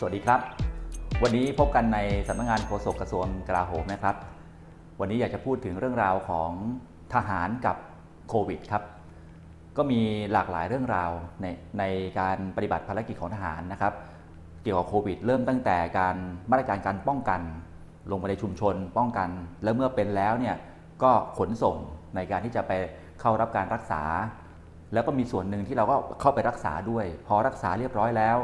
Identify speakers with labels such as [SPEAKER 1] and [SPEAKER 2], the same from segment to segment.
[SPEAKER 1] สวัสดีครับ วันนี้พบกันในสำนักงานโฆษกกระทรวงกลาโหมนะครับ วันนี้อยากจะพูดถึงเรื่องราวของทหารกับโควิดครับ ก็มีหลากหลายเรื่องราวในในการปฏิบัติภารกิจของทหารนะครับ เกี่ยวกับโควิด เริ่มตั้งแต่การมาตรการการป้องกัน ลงมาในชุมชนป้องกัน แล้วเมื่อเป็นแล้วเนี่ยก็ขนส่งในการที่จะไปเข้ารับการรักษา แล้วก็มีส่วนหนึ่งที่เราก็เข้าไปรักษาด้วย พอรักษาเรียบร้อยแล้ว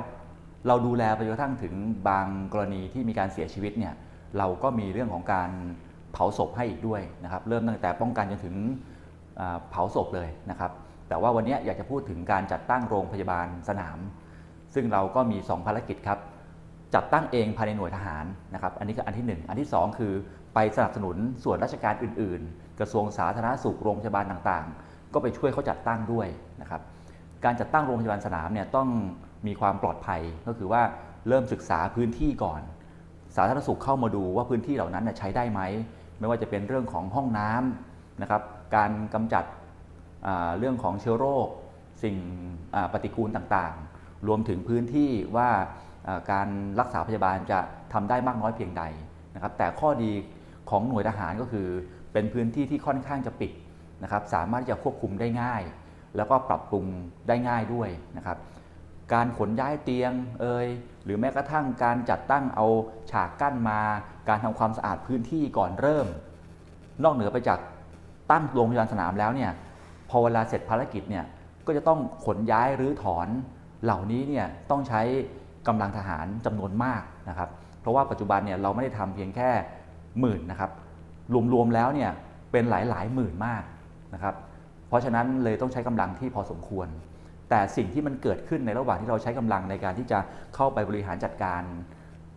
[SPEAKER 1] เราดูแลไปจนกระทั่งถึงบางกรณีที่มีการเสียชีวิตเนี่ยเราก็มีเรื่องของการเผาศพให้อีกด้วยนะครับเริ่มตั้งแต่ป้องกันจนถึงเผาศพเลยนะครับ แต่ว่าวันนี้อยากจะพูดถึงการจัดตั้งโรงพยาบาลสนาม ซึ่งเราก็มี 2 ภารกิจครับ จัดตั้งเองภายในหน่วยทหารนะครับ อันนี้คืออันที่ 1 อันที่ 2 คือไปสนับสนุนส่วนราชการอื่น ๆ กระทรวงสาธารณสุขโรงพยาบาลต่างๆ ก็ไปช่วยเขาจัดตั้งด้วยนะครับ การจัดตั้งโรงพยาบาลสนามเนี่ยต้อง มีความปลอดภัยก็คือว่าเริ่มศึกษาพื้นที่ก่อน สาธารณสุขเข้ามาดูว่าพื้นที่เหล่านั้นใช้ได้ไหม ไม่ว่าจะเป็นเรื่องของห้องน้ำนะครับการกำจัดเรื่องของเชื้อโรค สิ่งปฏิกูลต่างๆ รวมถึงพื้นที่ว่าอ่าการรักษาพยาบาลจะทำได้มากน้อยเพียงใดนะครับแต่ข้อดีของหน่วยทหารก็คือ เป็นพื้นที่ที่ค่อนข้างจะปิดนะครับสามารถที่จะควบคุมได้ง่าย แล้วก็ปรับปรุงได้ง่ายด้วยนะครับ การขนย้ายเตียงเอ่ยหรือแม้กระทั่งการจัดตั้งเอาฉากกั้นมา การทำความสะอาดพื้นที่ก่อนเริ่ม นอกเหนือไปจากตั้งโรงพยาบาลสนามแล้วเนี่ยพอเวลาเสร็จภารกิจเนี่ยก็จะต้องขนย้ายหรือถอนเหล่านี้เนี่ยต้องใช้กำลังทหารจำนวนมากนะครับ เพราะว่าปัจจุบันเนี่ยเราไม่ได้ทำเพียงแค่หมื่นนะครับรวมๆแล้วเนี่ยเป็นหลายๆหมื่นมากนะครับ เพราะฉะนั้นเลยต้องใช้กำลังที่พอสมควร แต่สิ่งที่มันเกิดขึ้นในระหว่างที่เราใช้กำลังในการที่จะเข้าไปบริหารจัดการ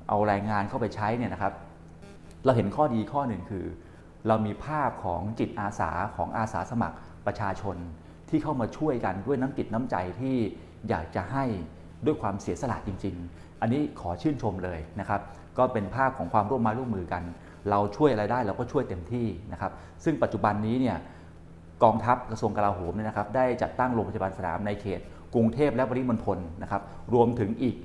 [SPEAKER 1] เอาแรงงานเข้าไปใช้เนี่ยนะครับ เราเห็นข้อดีข้อหนึ่งคือ เรามีภาพของจิตอาสาของอาสาสมัครประชาชนที่เข้ามาช่วยกันด้วยน้ำจิตน้ำใจที่อยากจะให้ด้วยความเสียสละจริง ๆ อันนี้ขอชื่นชมเลยนะครับ ก็เป็นภาพของความร่วมไม้ร่วมมือกัน เราช่วยอะไรได้เราก็ช่วยเต็มที่นะครับ ซึ่งปัจจุบันนี้เนี่ย กองทัพกระทรวงกลาโหมเนี่ยนะครับได้จัดตั้งโรงพยาบาลสนามในเขต กรุงเทพและปริมณฑลนะครับรวมถึงอีก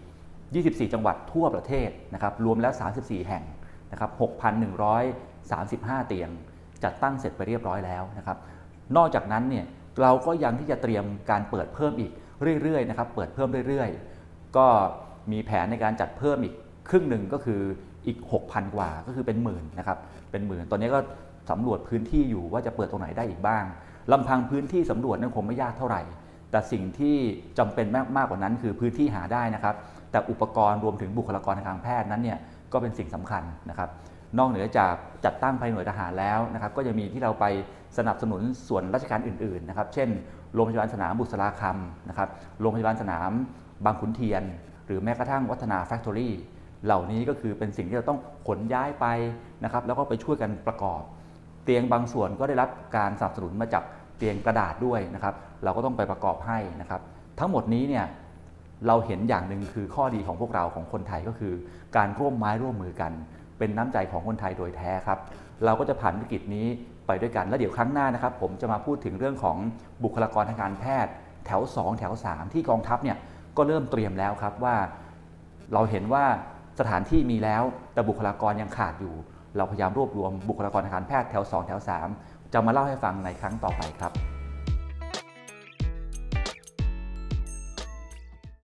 [SPEAKER 1] 24 จังหวัดทั่วประเทศนะครับรวมแล้ว 34 แห่งนะครับ6,135 เตียง จัดตั้งเสร็จไปเรียบร้อยแล้วนะครับนอกจากนั้นเนี่ยเราก็ยังที่จะเตรียมการเปิดเพิ่มอีกเรื่อยๆนะครับเปิดเพิ่มเรื่อยๆ ก็มีแผนในการจัดเพิ่มอีกครึ่งหนึ่งก็คืออีก 6,000 กว่าก็คือเป็นหมื่นนะครับเป็นหมื่นตอนนี้ก็ สำรวจพื้นที่อยู่ว่าจะเปิดตรงไหนได้อีกบ้างลำพังพื้นที่สำรวจนั้นคงไม่ยากเท่าไหร่ แต่สิ่งที่จำเป็นมากมากกว่านั้น คือพื้นที่หาได้นะครับ แต่อุปกรณ์รวมถึงบุคลากรทางการแพทย์นั้นเนี่ยก็เป็นสิ่งสำคัญนะครับ นอกเหนือจากจัดตั้งภายหน่วยทหารแล้วนะครับก็จะมีที่เราไปสนับสนุนส่วนราชการอื่นๆนะครับ เช่น โรงพยาบาลสนามบุษราคำนะครับ โรงพยาบาลสนามบางขุนเทียน หรือแม้กระทั่งวัฒนาแฟคทอรี่เหล่านี้ก็คือเป็นสิ่งที่เราต้องขนย้ายไปนะครับ แล้วก็ไปช่วยกันประกอบ เตียงบางส่วนก็ได้รับการสนับสนุนมาจากเตียงกระดาษด้วยนะครับ เราก็ต้องไปประกอบให้นะครับ ทั้งหมดนี้เนี่ยเราเห็นอย่างหนึ่งคือข้อดีของพวกเราของคนไทยก็คือ การร่วมไม้ร่วมมือกัน เป็นน้ำใจของคนไทยโดยแท้ครับ เราก็จะผ่านวิกฤตนี้ไปด้วยกัน แล้วเดี๋ยวครั้งหน้านะครับ ผมจะมาพูดถึงเรื่องของบุคลากรทางการแพทย์ แถว 2 แถว 3 ที่กองทัพเนี่ยก็เริ่มเตรียมแล้วครับว่า เราเห็นว่าสถานที่มีแล้วแต่บุคลากรยังขาดอยู่ เราพยายามรวบรวมบุคลากรทางการแพทย์แถว 2 แถว 3 จะมาเล่าให้ฟังในครั้งต่อไปครับ